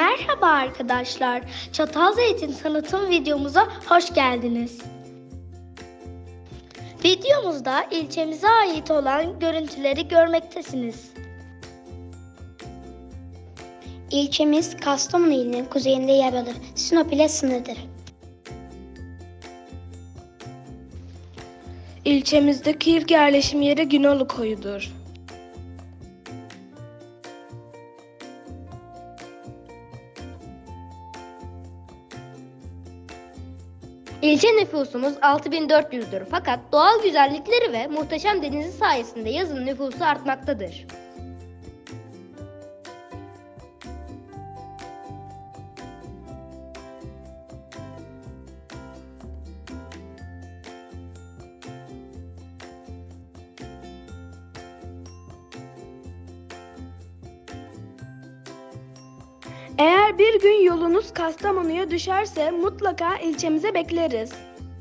Merhaba arkadaşlar. Çatal Zeytin Sanatım videomuza hoş geldiniz. Videomuzda ilçemize ait olan görüntüleri görmektesiniz. İlçemiz Kastamonu ilinin kuzeyinde yer alır. Sinop ile sınırdır. İlçemizdeki ilk yerleşim yeri Günolu Koyu'dur. İlçe nüfusumuz 6400'dür fakat doğal güzellikleri ve muhteşem denizi sayesinde yazın nüfusu artmaktadır. Eğer bir gün yolunuz Kastamonu'ya düşerse mutlaka ilçemize bekleriz.